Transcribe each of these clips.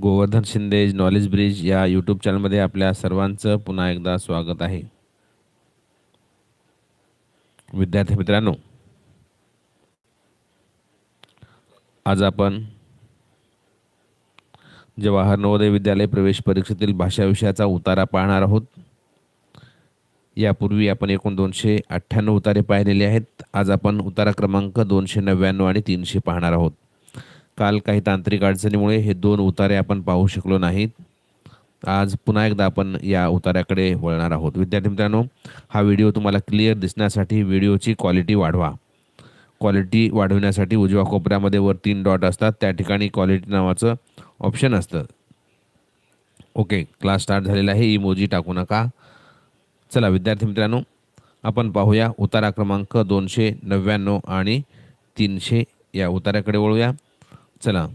Govardhan Shinde knowledge bridge या YouTube चॅनलमध्ये आपल्या सर्वांचं पुन्हा एकदा स्वागत आहे. विद्यार्थी मित्रांनो आज आपण जवाहर नवोदय विद्यालय प्रवेश परीक्षेतील भाषा विषयाचा उतारा पाहणार आहोत यापूर्वी आपण एकूण दोनशे अठ्ठ्याण्णव उतारे पाहिलेले आहेत. आज आपण उतारा क्रमांक दोनशे नव्याण्णव आणि तीनशे पाहणार आहोत. काल काही तांत्रिक अडचणीमुळे हे दोन उतारे आपण पाहू शकलो नाहीत. आज पुन्हा एकदा आपण या उतार्याकडे वळणार आहोत. विद्यार्थी मित्रांनो हा व्हिडिओ तुम्हाला क्लिअर दिसण्यासाठी व्हिडिओची क्वालिटी वाढवा. क्वालिटी वाढवण्यासाठी उजव्या कोपऱ्यामध्ये वर तीन डॉट असतात. त्या ठिकाणी क्वालिटी नावाचं ऑप्शन असतं. ओके क्लास स्टार्ट झालेला आहे. इमोजी टाकू नका. चला विद्यार्थी मित्रांनो आपण पाहूया उतारा क्रमांक दोनशे नव्याण्णव आणि तीनशे या उताऱ्याकडे वळूया. चला.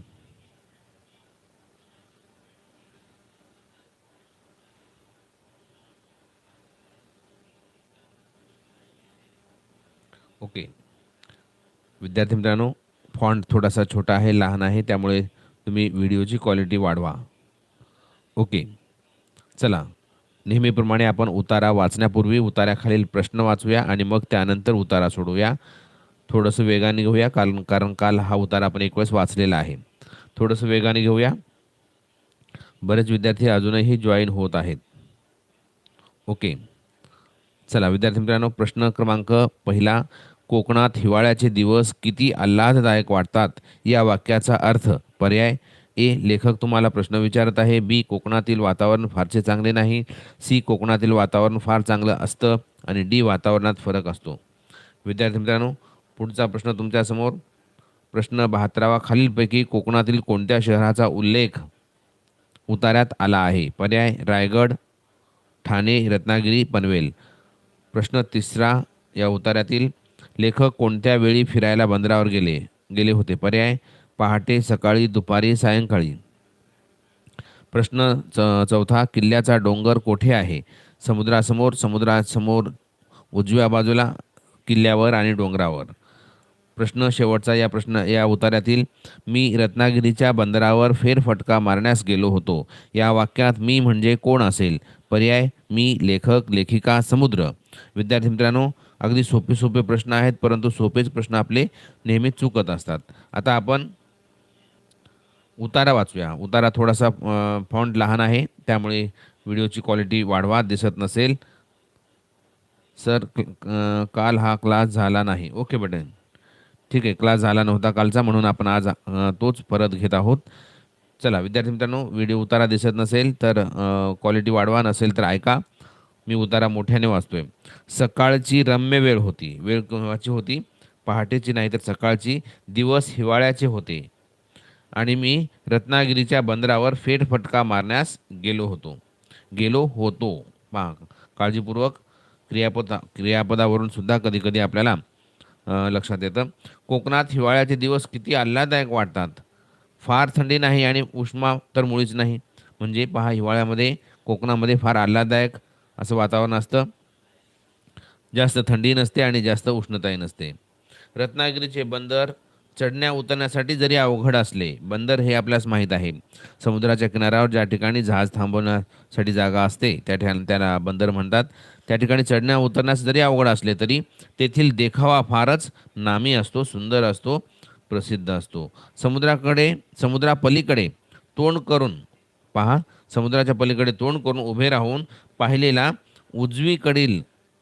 ओके. विद्यार्थी मित्रांनो फॉन्ट थोडासा छोटा आहे लहान आहे त्यामुळे तुम्ही व्हिडिओची क्वालिटी वाढवा. ओके. चला. नेहमीप्रमाणे आपण उतारा वाचण्यापूर्वी उतार्याखालील प्रश्न वाचूया आणि मग त्यानंतर उतारा सोडूया थोडंसं वेगाने घेऊया कारण कारण काल हा उतार आपण एक वेळेस वाचलेला आहे. थोडंसं वेगाने घेऊया. बरेच विद्यार्थी अजूनही जॉईन होत आहेत. ओके चला विद्यार्थी मित्रांनो प्रश्न क्रमांक पहिला कोकणात हिवाळ्याचे दिवस किती आल्हाददायक वाटतात? या वाक्याचा अर्थ पर्याय ए लेखक तुम्हाला प्रश्न विचारत आहे बी कोकणातील वातावरण फारसे चांगले नाही सी कोकणातील वातावरण फार चांगलं असतं आणि डी वातावरणात फरक असतो. विद्यार्थी मित्रांनो पुढचा प्रश्न तुमच्यासमोर. प्रश्न बहात्तरावा खालीलपैकी कोकणातील कोणत्या शहराचा उल्लेख उतार्यात आला आहे? पर्याय रायगड ठाणे रत्नागिरी पनवेल. प्रश्न तिसरा या उतार्यातील लेखक कोणत्या वेळी फिरायला बंदरावर गेले? गेले होते. पर्याय पहाटे सकाळी दुपारी सायंकाळी. प्रश्न च चौथा किल्ल्याचा डोंगर कोठे आहे? समुद्रासमोर समुद्रासमोर उजव्या बाजूला किल्ल्यावर आणि डोंगरावर. प्रश्न शेवटचा या प्रश्न या उतार्यातील मी रत्नागिरीच्या बंदरावर फेरफटका मारण्यास गेलो होतो. या वाक्यात मी म्हणजे कोण असेल? पर्याय मी लेखक लेखिका समुद्र. विद्यार्थी मित्रांनो अगदी सोपे सोपे प्रश्न आहेत परंतु सोपेच प्रश्न आपले नेहमीच चुकत असतात. आता आपण उतारा वाचूया. उतारा थोडासा फॉन्ट लहान आहे त्यामुळे व्हिडिओची क्वालिटी वाढवा दिसत नसेल. सर काल हा क्लास झाला नाही. Okay button. ठीक आहे क्लास झाला नव्हता कालचा म्हणून आपण आज तोच परत घेत आहोत. चला विद्यार्थी मित्रांनो व्हिडिओ उतारा दिसत नसेल तर क्वालिटी वाढवा नसेल तर ऐका. मी उतारा मोठ्याने वाचतोय. सकाळची रम्य वेळ होती. वेळ केव्हाची होती? पहाटेची नाही तर सकाळची. दिवस हिवाळ्याचे होते. आणि मी रत्नागिरीच्या बंदरावर फेरफटका मारण्यास गेलो होतो. गेलो होतो. पहा काळजीपूर्वक क्रियापद क्रियापदावरून सुद्धा कधी कधी आपल्याला लक्षात येतं. कोकणात हिवाळ्याचे दिवस किती आल्हाददायक वाटतात. फार थंडी नाही आणि उष्मा तर मुळीच नाही. म्हणजे पहा हिवाळ्यामध्ये कोकणामध्ये फार आल्हाददायक असं वातावरण असतं. जास्त थंडी नसते आणि जास्त उष्णताही नसते. रत्नागिरीचे बंदर चढण्या उतरण्यासाठी जरी अवघड असले बंदर हे आपल्यास माहीत आहे. समुद्राच्या किनाऱ्यावर ज्या ठिकाणी जहाज थांबवण्यासाठी जागा असते त्या ठिकाणी त्याला बंदर म्हणतात. त्या ठिकाणी चढण्या उतरण्यास जरी अवघड असले तरी तेथील देखावा फारच नामी असतो सुंदर असतो प्रसिद्ध असतो. समुद्राकडे समुद्रापलीकडे तोंड करून पहा समुद्राच्या पलीकडे तोंड करून उभे राहून पाहिलेला उजवीकडील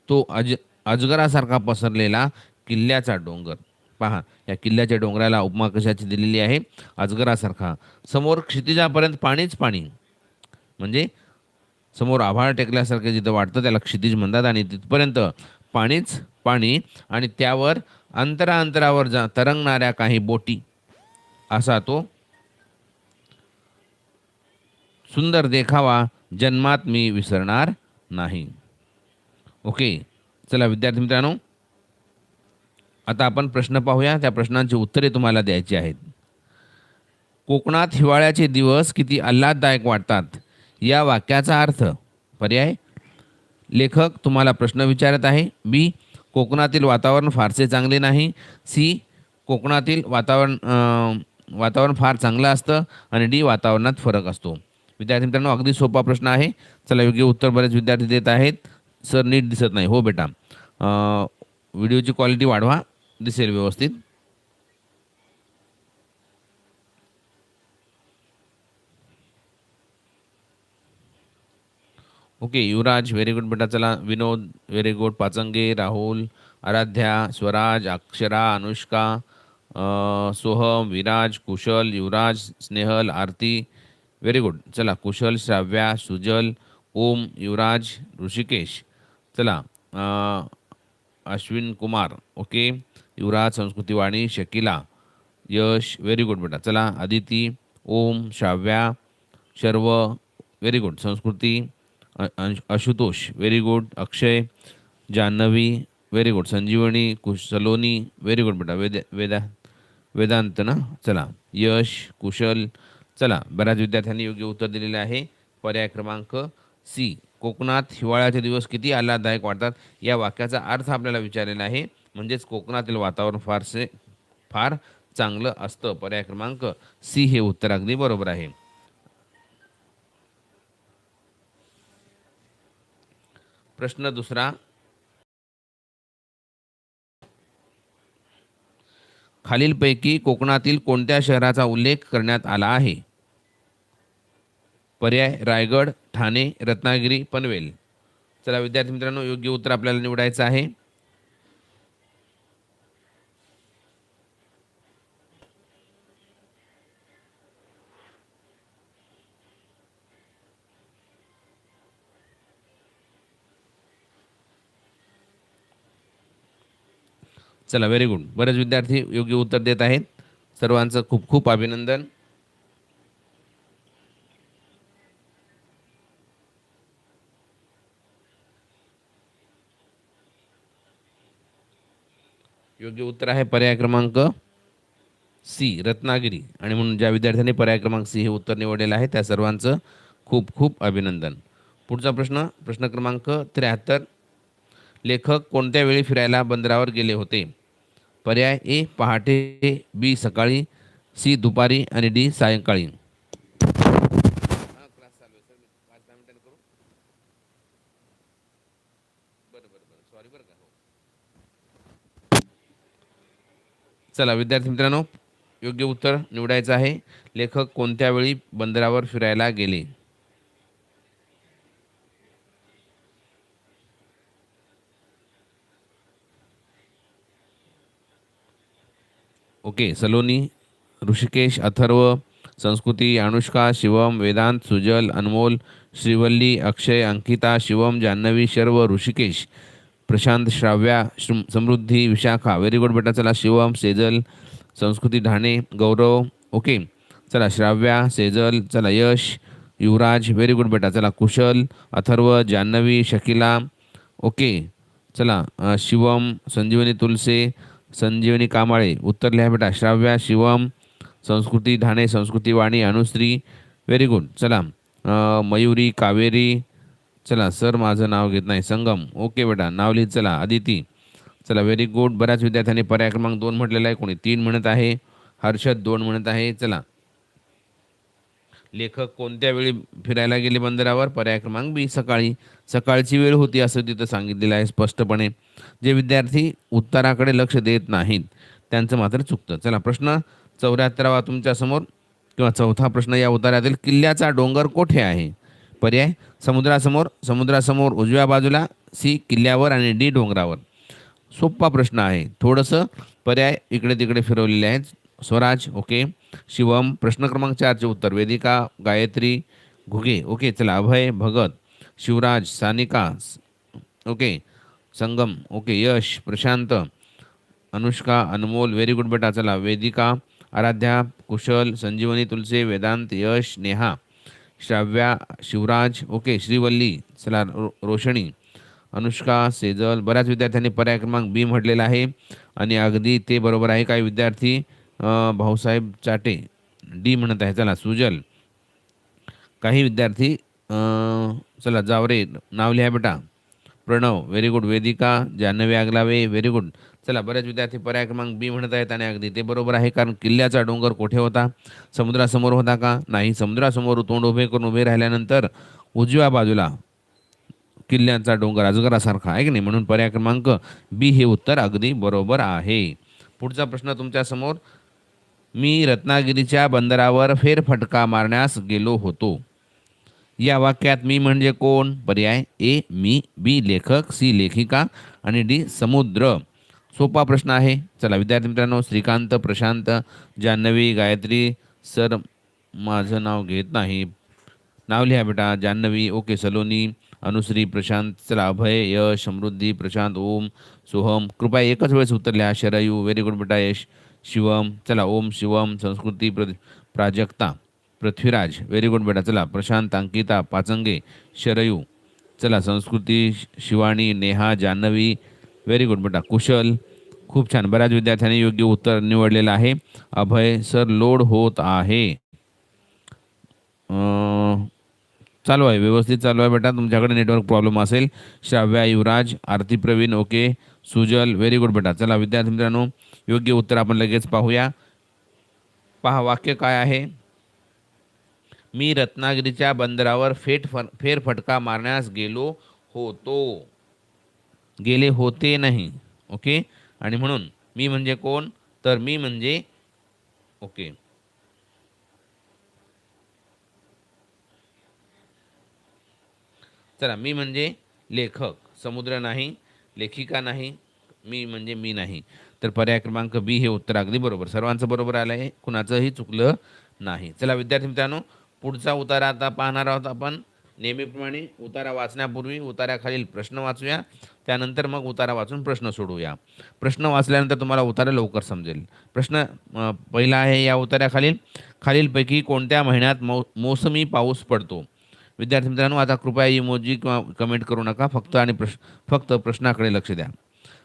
तो अज अजगरासारखा पसरलेला किल्ल्याचा डोंगर. पहा या किल्ल्याच्या डोंगराला उपमा कशाची दिलेली आहे? अजगरासारखा. समोर क्षितिजापर्यंत पाणीच पाणी. म्हणजे समोर आभाळ टेकल्यासारखं जिथं वाटतं त्याला क्षितिज म्हणतात आणि तिथपर्यंत पाणीच पाणी आणि त्यावर अंतराअंतरावर जा तरंगणाऱ्या काही बोटी. असा तो सुंदर देखावा जन्मात मी विसरणार नाही. ओके चला विद्यार्थी मित्रांनो आता आपण प्रश्न पाहूया. त्या प्रश्नांची उत्तरे तुम्हाला द्यायची आहेत. कोकणात हिवाळ्याचे दिवस किती आल्हाददायक वाटतात? या वाक्याचा अर्थ. पर्याय? लेखक तुम्हाला प्रश्न विचारत आहे. बी कोकणातील वातावरण फारसे चांगले नाही. सी कोकणातील वातावरण वातावरण फार चांगलं असतं आणि डी वातावरणात फरक असतो. विद्यार्थी मित्रांनो अगदी सोपा प्रश्न आहे. चला योग्य उत्तर बरेच विद्यार्थी देत आहेत. सर नीट दिसत नाही. हो बेटा. व्हिडिओची क्वालिटी वाढवा. दिसेल व्यवस्थित. ओके युवराज व्हेरी गुड बेटा चला Vinod very good Pachange Rahul Aradhya Swaraj Akshara Anushka Soham Viraj Kushal Yuvraj Snehal Aarti very good चला कुशल श्राव्या सुजल ओम युवराज ऋषिकेश. चला Ashwin Kumar okay Yuvraj Sanskruti Wani Shakila Yash very good बेटा. चला Aditi Om Shravya Sharv very good Sanskruti Ashutosh very good Akshay Janhavi very good Sanjivani Kush Saloni very good बेटा. वेद वेदा वेदांत ना? चला. यश कुशल. चला. बऱ्याच विद्यार्थ्यांनी योग्य उत्तर दिलेले आहे. पर्याय क्रमांक सी. कोकणात हिवाळ्याचे दिवस किती आल्हाददायक वाटतात? या वाक्याचा अर्थ आपल्याला विचारलेला आहे. म्हणजेच कोकणातील वातावरण फारसे फार चांगलं असतं. पर्याय क्रमांक सी हे उत्तर अगदी बरोबर आहे. प्रश्न दुसरा. खालीलपैकी कोकणातील कोणत्या शहराचा उल्लेख करण्यात आला आहे? पर्याय रायगड ठाणे रत्नागिरी पनवेल. चला विद्यार्थी मित्रांनो योग्य उत्तर आपल्याला निवडायचं आहे. चला व्हेरी गुड बरेच विद्यार्थी योग्य उत्तर देत आहेत. सर्वांचं खूप खूप अभिनंदन. योग्य उत्तर आहे पर्याय क्रमांक सी रत्नागिरी. आणि म्हणून ज्या विद्यार्थ्यांनी पर्याय क्रमांक सी हे उत्तर निवडलेलं आहे त्या सर्वांचं खूप खूप अभिनंदन. पुढचा प्रश्न प्रश्न क्रमांक त्र्याहत्तर. लेखक कोणत्या वेळी फिरायला बंदरावर गेले होते? पर्याय ए पहाटे बी सकाळी सी दुपारी आणि डी सायंकाळी. चला विद्यार्थी मित्रांनो योग्य उत्तर निवडायचं आहे. लेखक कोणत्या वेळी बंदरावर फिरायला गेले? Okay Saloni Rishikesh Atharva Sanskruti Anushka Shivam Vedant Sujal Anmol Shrivalli Akshay Ankita Shivam Janhavi Sharv Rishikesh Prashant Shravya Samruddhi Vishakha very good बेटा चला शिवम सेजल संस्कृती ढाणे गौरव ओके चला श्राव्या सेजल चला यश युवराज व्हेरी गुड बेटा चला कुशल अथर्व जान्हवी शकिला ओके चला शिवम संजीवनी तुलसे संजीवनी कामाळे उत्तर लिहा बेटा श्राव्या शिवम संस्कृती ठाणे संस्कृती वाणी अनुश्री व्हेरी गुड. चला मयुरी कावेरी चला सर माझं नाव घेत नाही संगम. ओके बेटा नाव लिहित चला अदिती चला व्हेरी गुड. बऱ्याच विद्यार्थ्यांनी पर्याय क्रमांक दोन म्हटलेला आहे कोणी तीन म्हणत आहे हर्षद दोन म्हणत आहे चला. लेखक कोणत्या वेळी फिरायला गेले बंदरावर? पर्याय क्रमांक बी सकाळी. सकाळची वेळ होती असं तिथं सांगितलेलं आहे स्पष्टपणे. जे विद्यार्थी उत्तराकडे लक्ष देत नाहीत त्यांचं मात्र चुकतं. चला प्रश्न चौऱ्याहत्तरावा तुमच्यासमोर किंवा चौथा प्रश्न या उतारातील किल्ल्याचा डोंगर कोठे आहे? पर्याय समुद्रासमोर समुद्रासमोर उजव्या बाजूला सी किल्ल्यावर आणि डी डोंगरावर. सोपा प्रश्न आहे. थोडंसं पर्याय इकडे तिकडे फिरवलेले आहेत. स्वराज ओके. शिवम प्रश्न क्रमांक चारचे उत्तर. वेदिका गायत्री घुगे. ओके चला. Abhay Bhagat Shivraj Sanika okay. Sangam okay. Yash Prashant Anushka Anmol. Very good बेटा चला. वेदिका आराध्या कुशल संजीवनी तुलसे वेदांत यश नेहा श्राव्या शिवराज ओके. श्रीवल्ली चला. रो रोशनी अनुष्का सेजल. बऱ्याच विद्यार्थ्यांनी पर्याय क्रमांक बी म्हटलेला आहे. आणि अगदी ते बरोबर आहे. काही विद्यार्थी भाऊसाहेब चाटे डी म्हणत आहे चला सुजल. काही विद्यार्थी अं, चला जावरे नाव लिहा बेटा. Pranav very good Vedika Janhavi Aglave very good चला बरेच विद्यार्थी पर्याय क्रमांक बी म्हणत आहेत आणि अगदी ते बरोबर आहे कारण किल्ल्याचा डोंगर कोठे होता? समुद्रासमोर होता का? नाही समुद्रासमोर तोंड उभे करून उभे राहिल्यानंतर उजव्या बाजूला किल्ल्याचा डोंगर अजगरासारखा आहे की नाही? म्हणून पर्याय क्रमांक बी हे उत्तर अगदी बरोबर आहे. पुढचा प्रश्न तुमच्यासमोर मी रत्नागिरीच्या बंदरावर फेरफटका मारण्यास गेलो होतो. या वाक्यात मी म्हणजे कोण? पर्याय ए मी बी लेखक सी लेखिका आणि डी समुद्र. सोपा प्रश्न आहे. चला विद्यार्थी मित्रांनो श्रीकांत प्रशांत जान्हवी गायत्री सर माझं नाव घेत नाही. नाव लिहा बेटा जान्हवी ओके सलोनी अनुश्री प्रशांत चला अभय यश समृद्धी प्रशांत ओम सोहम. कृपया एकच वेळेस उत्तर लिहा. शरयू व्हेरी गुड बेटा यश. शिवम चला ओम शिवम संस्कृती प्र प्राजक्ता पृथ्वीराज व्हेरी गुड बेटा चला प्रशांत अंकिता पाचंगे शरयू चला संस्कृती शिवानी नेहा जान्हवी व्हेरी गुड बेटा कुशल खूप छान बऱ्याच विद्यार्थ्यांनी योग्य उत्तर निवडलेलं आहे. अभय सर लोड होत आहे. चालू आहे व्यवस्थित चालू आहे बेटा तुमच्याकडे नेटवर्क प्रॉब्लेम असेल. Shravya Yuvraj Aarti Pravin okay Sujal very good बेटा चला विद्यार्थी मित्रांनो योग्य उत्तर आपण लगेच पाहूया. पहा वाक्य काय आहे? मी रत्नागिरीच्या बंदरावर फेट फर फेरफटका मारण्यास गेलो होतो. गेले होते नाही. ओके? आणि म्हणून मी म्हणजे कोण? तर मी म्हणजे ओके. चला मी म्हणजे लेखक समुद्र नाही लेखिका नाही मी म्हणजे मी नाही. तर पर्याय क्रमांक बी हे उत्तर अगदी बरोबर. सर्वांचं बरोबर आलं आहे कुणाचंही चुकलं नाही. चला विद्यार्थी मित्रांनो पुढचा उतारा आता पाहणार आहोत आपण. नेहमीप्रमाणे उतारा वाचण्यापूर्वी उताऱ्याखालील प्रश्न वाचूया. त्यानंतर मग उतारा वाचून प्रश्न सोडवूया. प्रश्न वाचल्यानंतर तुम्हाला उतारा लवकर समजेल. प्रश्न पहिला आहे या उतार्याखालील खालीलपैकी कोणत्या महिन्यात मौ मोसमी पाऊस पडतो? विद्यार्थी मित्रांनो आता कृपया इमोजी किंवा कमेंट करू नका. फक्त आणि प्रश्न फक्त प्रश्नाकडे लक्ष द्या.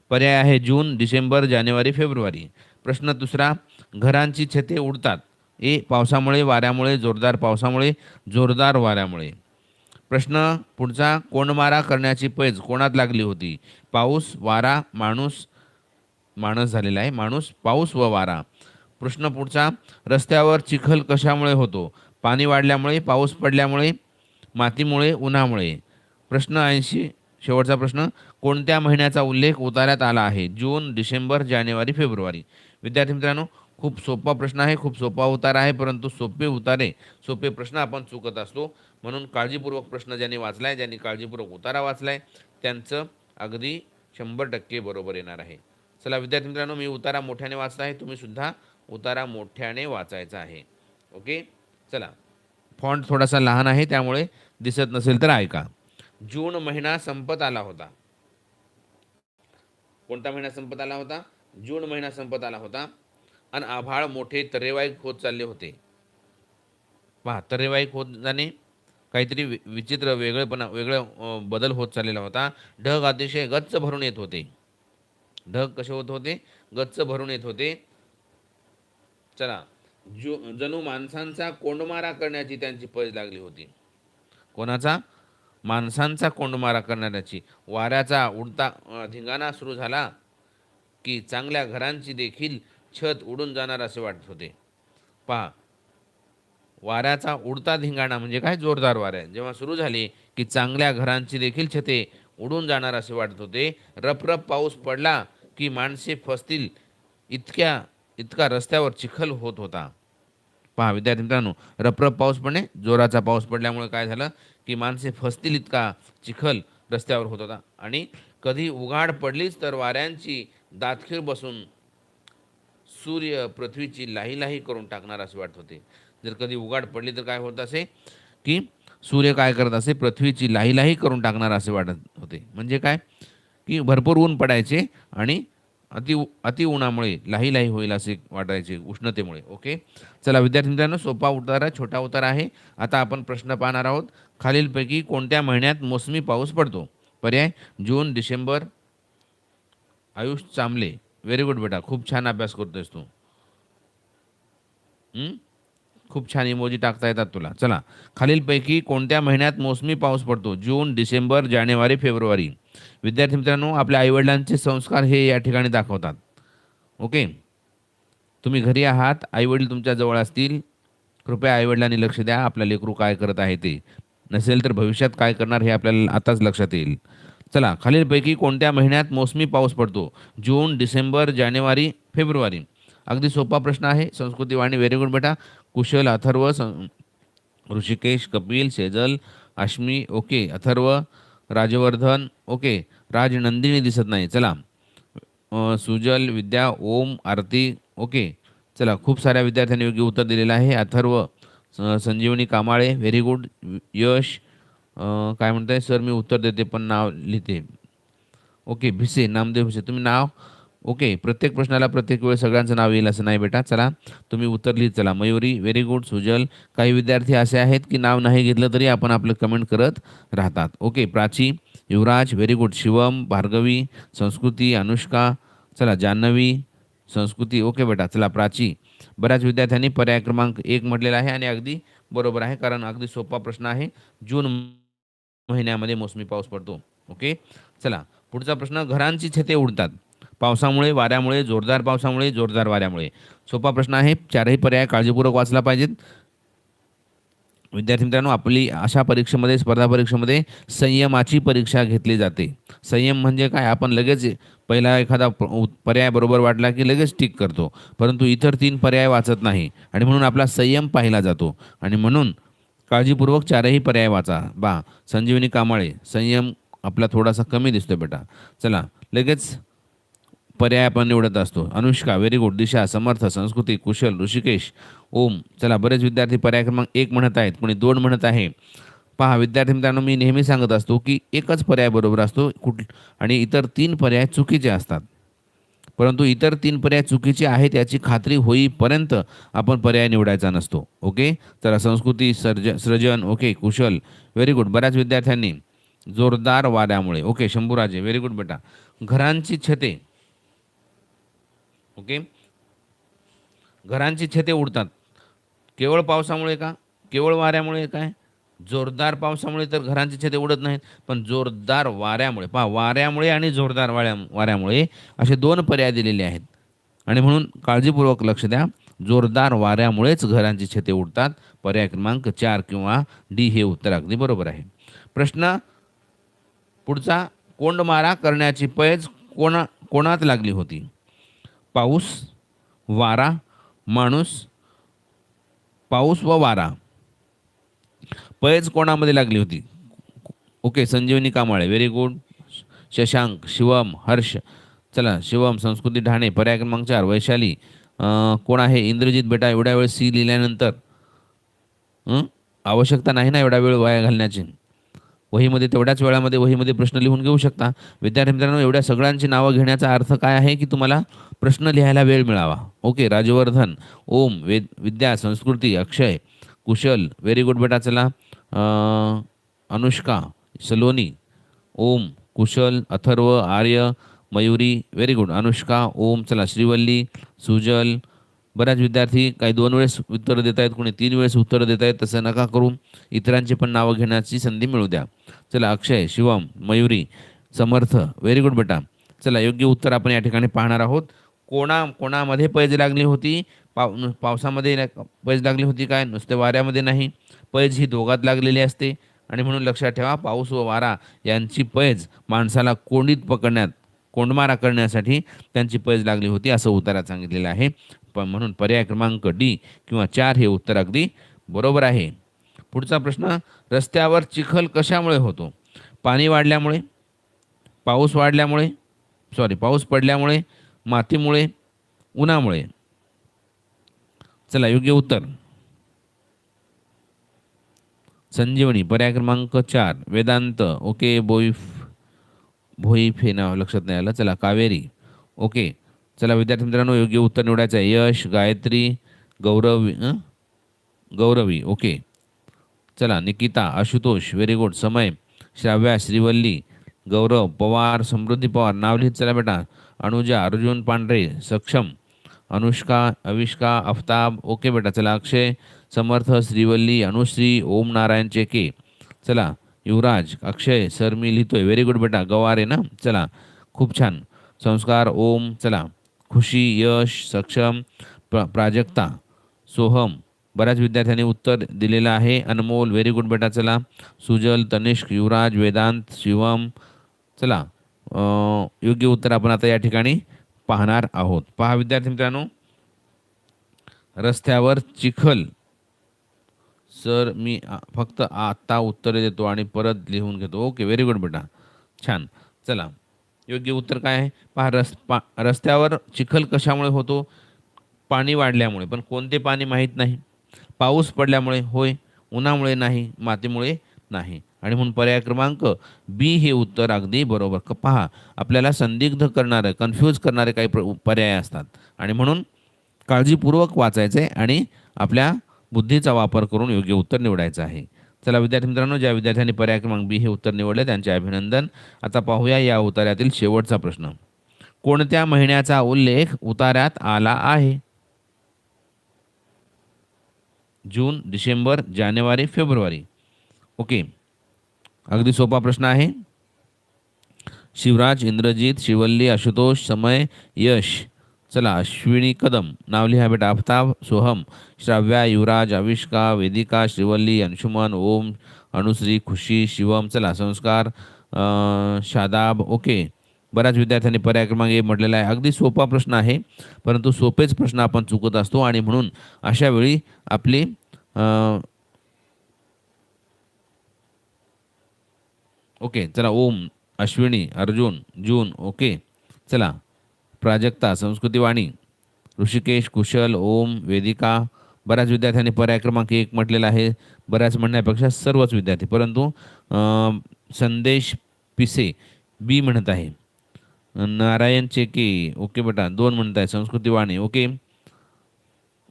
पर्याय आहे जून डिसेंबर जानेवारी फेब्रुवारी. प्रश्न दुसरा घरांची छते उडतात. ए पावसामुळे वाऱ्यामुळे जोरदार पावसामुळे जोरदार वाऱ्यामुळे. प्रश्न पुढचा कोंडमारा करण्याची पैज कोणात लागली होती? पाऊस वारा माणूस माणूस झालेला आहे. माणूस पाऊस व वारा. प्रश्न पुढचा रस्त्यावर चिखल कशामुळे होतो? पाणी वाढल्यामुळे पाऊस पडल्यामुळे मातीमुळे उन्हामुळे. प्रश्न ऐंशी शेवटचा प्रश्न कोणत्या महिन्याचा उल्लेख उतार्यात आला आहे? जून डिसेंबर जानेवारी फेब्रुवारी. विद्यार्थी मित्रांनो खूप सोपा प्रश्न आहे खूप सोपा उतार आहे परंतु सोपे उतारे सोपे प्रश्न आपण चुकत असतो म्हणून काळजीपूर्वक प्रश्न ज्यांनी वाचलाय ज्यांनी काळजीपूर्वक उतारा वाचलाय त्यांचं अगदी शंभर टक्के बरोबर येणार आहे. चला विद्यार्थी मित्रांनो मी उतारा मोठ्याने वाचला आहे तुम्ही सुद्धा उतारा मोठ्याने वाचायचा आहे. ओके? चला. फॉन्ट थोडासा लहान आहे त्यामुळे दिसत नसेल तर ऐका. जून महिना संपत आला होता. कोणता महिना संपत आला होता? जून महिना संपत आला होता. आणि आभाळ मोठे तरेवाईक होत चालले होते. पहा तरेवाईक होत जाणे काहीतरी विचित्र वेगळेपणा वेगळं बदल होत चाललेला होता. ढग अतिशय गच्च भरून येत होते. ढग कसे होत होते? गच्च भरून येत होते. चला जो जणू माणसांचा कोंडमारा करण्याची त्यांची पैज लागली होती. कोणाचा? माणसांचा कोंडमारा करणाऱ्याची वाऱ्याचा उडता धिंगाणा सुरू झाला की चांगल्या घरांची देखील छत उडून जाणार असे वाटत होते. पहा वाऱ्याचा उडता धिंगाणा म्हणजे काय? जोरदार वाऱ्या जेव्हा सुरू झाली की चांगल्या घरांची देखील छते उडून जाणार असे वाटत होते. रपरप पाऊस पडला की माणसे फसतील इतक्या इतका रस्त्यावर चिखल होत होता. पहा विद्यार्थी मित्रांनो रपरप पाऊस पडणे जोराचा पाऊस पडल्यामुळे काय झालं? की माणसे फसतील इतका चिखल रस्त्यावर होत होता. आणि कधी उघाड पडलीच तर वाऱ्यांची दातखीर बसून सूर्य पृथ्वीची लाही लाही करून टाकणार असे वाटत होते. जर कधी उघाड पडली तर काय होत असे? की सूर्य काय करत असे? पृथ्वीची लाही लाही करून टाकणार असे वाटत होते. म्हणजे काय? की भरपूर ऊन पडायचे आणि अति अति उन्हामुळे लाही लाही होईल असे वाटायचे उष्णतेमुळे ओके? चला विद्यार्थी मित्रांनो सोपा उतारा छोटा उतारा आहे. आता आपण प्रश्न पाहणार आहोत. खालीलपैकी कोणत्या महिन्यात मोसमी पाऊस पडतो? पर्याय जून डिसेंबर. आयुष चांबले व्हेरी गुड बेटा खूप छान अभ्यास करतोयस तू. खूप छान इमोजी टाकता येतात तुला. चला खालीलपैकी कोणत्या महिन्यात मोसमी पाऊस पडतो? जून डिसेंबर जानेवारी फेब्रुवारी. विद्यार्थी मित्रांनो आपल्या आईवडिलांचे संस्कार हे या ठिकाणी दाखवतात. ओके? तुम्ही घरी आहात आईवडील तुमच्या जवळ असतील. कृपया आईवडिलांनी लक्ष द्या आपला लेकरू काय करत आहे ते. नसेल तर भविष्यात काय करणार हे आपल्याला आताच लक्षात येईल. चला खालीलपैकी कोणत्या महिन्यात मोसमी पाऊस पडतो? जून डिसेंबर जानेवारी फेब्रुवारी. अगदी सोपा प्रश्न आहे. संस्कृती वाणी व्हेरी गुड बेटा. कुशल अथर्व सं ऋषिकेश कपिल सेजल अश्मी ओके अथर्व राजवर्धन ओके. राज नंदिनी दिसत नाही. चला. सुजल विद्या ओम आरती ओके. चला खूप साऱ्या विद्यार्थ्यांनी योग्य उत्तर दिलेलं आहे. अथर्व स- संजीवनी कामाळे व्हेरी गुड. यश काय म्हणताय? सर मी उत्तर देते पण नाव लिहिते. ओके भिसे नामदेव भिसे. तुम्ही नाव? ओके प्रत्येक प्रश्नाला प्रत्येक वेळ सगळ्यांचं नाव येईल असं नाही बेटा. चला तुम्ही उत्तर लिहित चला. मयुरी व्हेरी गुड सुजल काही विद्यार्थी असे आहेत की नाव नाही घेतलं तरी आपण आपलं कमेंट करत राहतात. Okay Prachi Yuvraj very good Shivam Bhargavi Sanskruti Anushka चला जान्हवी संस्कृती. ओके बेटा चला प्राची. बऱ्याच विद्यार्थ्यांनी पर्याय क्रमांक एक म्हटलेला आहे आणि अगदी बरोबर आहे कारण अगदी सोपा प्रश्न आहे. जून महिन्यामध्ये मोसमी पाऊस पडतो. ओके चला पुढचा प्रश्न घरांची छते उडतात. पावसामुळे वाऱ्यामुळे जोरदार पावसामुळे जोरदार वाऱ्यामुळे. सोपा प्रश्न आहे चारही पर्याय काळजीपूर्वक वाचला पाहिजेत. विद्यार्थी मित्रांनो आपली अशा परीक्षेमध्ये स्पर्धा परीक्षेमध्ये संयमाची परीक्षा घेतली जाते. संयम म्हणजे काय? आपण लगेच पहिला एखादा पर्याय बरोबर वाटला की लगेच टिक करतो. परंतु इतर तीन पर्याय वाचत नाही. आणि म्हणून आपला संयम पाहिला जातो. आणि म्हणून काळजीपूर्वक चारही पर्याय वाचा. बा संजीवनी कामाळे संयम आपला थोडासा कमी दिसतो बेटा. चला लगेच पर्याय आपण निवडत असतो. अनुष्का व्हेरी गुड दिशा समर्थ संस्कृती कुशल ऋषिकेश ओम. चला बरेच विद्यार्थी पर्याय क्रमांक एक म्हणत आहेत कोणी दोन म्हणत आहे. पहा विद्यार्थी मित्रांनो मी नेहमी सांगत असतो की एकच पर्याय बरोबर असतो कुठ आणि इतर तीन पर्याय चुकीचे असतात. परंतु इतर तीन पर्याय चुकीचे आहेत याची खात्री होईपर्यंत आपण पर्याय निवडायचा नसतो. ओके? तर संस्कृती सर्ज सृजन ओके कुशल व्हेरी गुड बऱ्याच विद्यार्थ्यांनी जोरदार वाऱ्यामुळे ओके शंभूराजे व्हेरी गुड बेटा. घरांची छते ओके? घरांची छते उडतात. केवळ पावसामुळे का? केवळ वाऱ्यामुळे काय? जोरदार पावसामुळे तर घरांची छते उडत नाहीत पण जोरदार वाऱ्यामुळे पहा वाऱ्यामुळे आणि जोरदार वाऱ्या वाऱ्यामुळे असे दोन पर्याय दिलेले आहेत. आणि म्हणून काळजीपूर्वक लक्ष द्या जोरदार वाऱ्यामुळेच घरांची छते उडतात. पर्याय क्रमांक चार किंवा डी हे उत्तर अगदी बरोबर आहे. प्रश्न पुढचा कोंडमारा करण्याची पैज कोणा कोणात लागली होती? पाऊस वारा माणूस पाऊस व वारा. पैज कोणामध्ये लागली होती? Okay Sanjivani Kamale very good Shashank Shivam Harsh. चला शिवम संस्कृती ढाणे पर्याय क्रमांक चार. वैशाली कोण आहे? इंद्रजित बेटा एवढ्या वेळ सी लिहिल्यानंतर. आवश्यकता नाही ना एवढा वेळ वाया घालण्याची? वहीमध्ये तेवढ्याच वेळामध्ये वहीमध्ये प्रश्न लिहून घेऊ शकता. विद्यार्थी मित्रांनो एवढ्या सगळ्यांची नावं घेण्याचा अर्थ काय आहे की तुम्हाला प्रश्न लिहायला वेळ मिळावा. ओके राजवर्धन ओम वेद विद्या संस्कृती अक्षय कुशल व्हेरी गुड बेटा चला. Anushka Saloni Om Kushal Atharva Arya Mayuri very good. Anushka Om चला. श्रीवल्ली सुजल बऱ्याच विद्यार्थी काही दोन वेळेस उत्तरं देत आहेत कोणी तीन वेळेस उत्तरं देत आहेत तसं नका करू. इतरांची पण नावं घेण्याची संधी मिळू द्या. चला अक्षय शिवम मयुरी समर्थ व्हेरी गुड बेटा. चला योग्य उत्तर आपण या ठिकाणी पाहणार आहोत. कोणा कोणामध्ये पैज लागली होती? पाव नु- पावसामध्ये पैज लागली होती काय? नुसते वाऱ्यामध्ये नाही. पैज ही दोघात लागलेली असते. आणि म्हणून लक्षात ठेवा पाऊस व वारा यांची पैज माणसाला कोंडीत पकडण्यात कोंडमारा करण्यासाठी त्यांची पैज लागली होती असं उत्तरात सांगितलेलं आहे. म्हणून पर्याय क्रमांक डी किंवा चार हे उत्तर अगदी बरोबर आहे. पुढचा प्रश्न रस्त्यावर चिखल कशामुळे होतो? पाणी वाढल्यामुळे पाऊस वाढल्यामुळे सॉरी पाऊस पडल्यामुळे मातीमुळे उन्हामुळे? चला योग्य उत्तर. संजीवनी पर्याय क्रमांक चार वेदांत ओके बोईफ भोईफ हे नाव लक्षात नाही आलं. चला कावेरी. ओके चला विद्यार्थी मित्रांनो योग्य उत्तर निवडायचं आहे. यश गायत्री गौरवी गौरवी ओके. चला निकिता आशुतोष व्हेरी गुड समय श्राव्या श्रीवल्ली गौरव पवार समृद्धी पवार नाव लिहित चला बेटा. अनुजा अर्जुन पांढरे सक्षम अनुष्का अविष्का अफताब ओके बेटा. चला अक्षय समर्थ श्रीवल्ली अनुश्री ओम नारायण चेके. चला युवराज अक्षय सर मी लिहितोय. व्हेरी गुड बेटा. गवार आहे ना? चला खूप छान. संस्कार ओम चला. खुशी यश सक्षम प्र प्राजक्ता सोहम बऱ्याच विद्यार्थ्यांनी उत्तर दिलेलं आहे. अनमोल व्हेरी गुड बेटा चला. सुजल तनिष्क युवराज वेदांत शिवम चला. योग्य उत्तर आपण आता या ठिकाणी पाहणार आहोत. पहा विद्यार्थी मित्रांनो. रस्त्यावर चिखल. सर मी फक्त आत्ता उत्तरे देतो आणि परत लिहून घेतो. ओके व्हेरी गुड बेटा. छान. चला. योग्य उत्तर काय आहे? पहा रस पा रस्त्यावर चिखल कशामुळे होतो? पाणी वाढल्यामुळे. पण कोणते पाणी माहीत नाही? पाऊस पडल्यामुळे होय उन्हामुळे नाही मातीमुळे नाही. आणि म्हणून पर्याय क्रमांक बी हे उत्तर अगदी बरोबर. क पहा आपल्याला संदिग्ध करणारे कन्फ्यूज करणारे काही प्र पर्याय असतात. आणि म्हणून काळजीपूर्वक वाचायचे आणि आपल्या बुद्धीचा वापर करून योग्य उत्तर निवडायचं आहे. चला विद्यार्थी मित्रांनो ज्या विद्यार्थ्यांनी पर्याय क्रमांक बी हे उत्तर निवडले त्यांचे अभिनंदन. आता पाहूया या उतार्यातील शेवटचा प्रश्न. कोणत्या महिन्याचा उल्लेख उतार्यात आला आहे? जून डिसेंबर जानेवारी फेब्रुवारी. ओके. अगदी सोपा प्रश्न आहे. शिवराज इंद्रजीत शिवल्ली आशुतोष समय यश. चला अश्विनी कदम नाव लिहा बेटा. आफताब सोहम श्राव्या युवराज आविष्का वेदिका श्रीवल्ली अंशुमन ओम अनुश्री खुशी शिवम. चला संस्कार शादाब ओके. बऱ्याच विद्यार्थ्यांनी पर्याय क्रमांक ए म्हटलेला आहे. अगदी सोपा प्रश्न आहे परंतु सोपेच प्रश्न आपण चुकत असतो आणि म्हणून अशा वेळी आपली ओके. चला ओम अश्विनी अर्जुन जून ओके. चला प्राजक्ता संस्कृतीवाणी ऋषिकेश कुशल ओम वेदिका बऱ्याच विद्यार्थ्यांनी पर्याय क्रमांक एक म्हटलेला आहे. बऱ्याच म्हणण्यापेक्षा सर्वच विद्यार्थी. परंतु संदेश पिसे बी म्हणत आहे. नारायण चेके ओके बेटा दोन म्हणत आहे. संस्कृती वाणी ओके.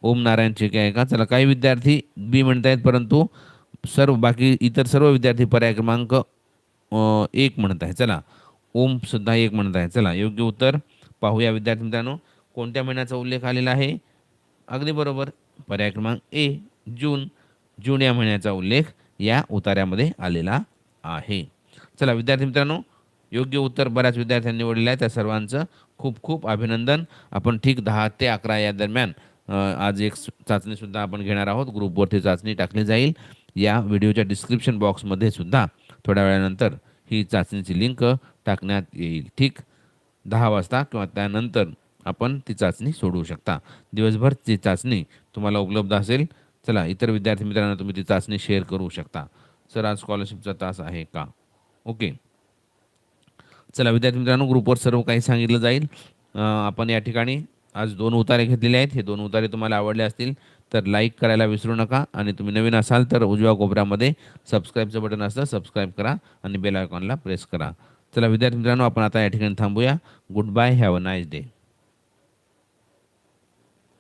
ओम नारायण चेके आहे का? चला काही विद्यार्थी बी म्हणत आहेत परंतु सर्व बाकी इतर सर्व विद्यार्थी पर्याय क्रमांक एक म्हणत आहे. चला ओम सुद्धा एक म्हणत आहे. चला योग्य उत्तर पाहूया विद्यार्थी मित्रांनो कोणत्या महिन्याचा उल्लेख आलेला आहे? अगदी बरोबर. पर्याय क्रमांक ए जून. जून या महिन्याचा उल्लेख या उतार्यामध्ये आलेला आहे. चला विद्यार्थी मित्रांनो योग्य उत्तर बऱ्याच विद्यार्थ्यांनी निवडलेलं आहे. त्या सर्वांचं खूप खूप अभिनंदन. आपण ठीक दहा ते अकरा या दरम्यान आज एक चाचणीसुद्धा आपण घेणार आहोत. ग्रुपवरती चाचणी टाकली जाईल. या व्हिडिओच्या डिस्क्रिप्शन बॉक्समध्ये सुद्धा थोड्या वेळानंतर ही चाचणीची लिंक टाकण्यात येईल. ठीक? दहा वाजता किंवा त्यानंतर आपण ती चाचणी सोडवू शकता. दिवसभर ती चाचणी तुम्हाला उपलब्ध असेल. चला इतर विद्यार्थी मित्रांना तुम्ही ती चाचणी शेअर करू शकता. सर आज स्कॉलरशिपचा तास आहे का? ओके. चला विद्यार्थी मित्रांनो ग्रुपवर सर्व काही सांगितलं जाईल. आपण या ठिकाणी आज दोन उतारे घेतलेले आहेत. हे दोन उतारे तुम्हाला आवडले असतील तर लाईक करायला विसरू नका आणि तुम्ही नवीन असाल तर उजव्या कोपऱ्यामध्ये सबस्क्राईबचं बटन असतं सबस्क्राईब करा आणि बेल आयकॉनला प्रेस करा. चला विद्यार्थी मित्रांनो आपण आता या ठिकाणी थांबूया. Good bye have a nice day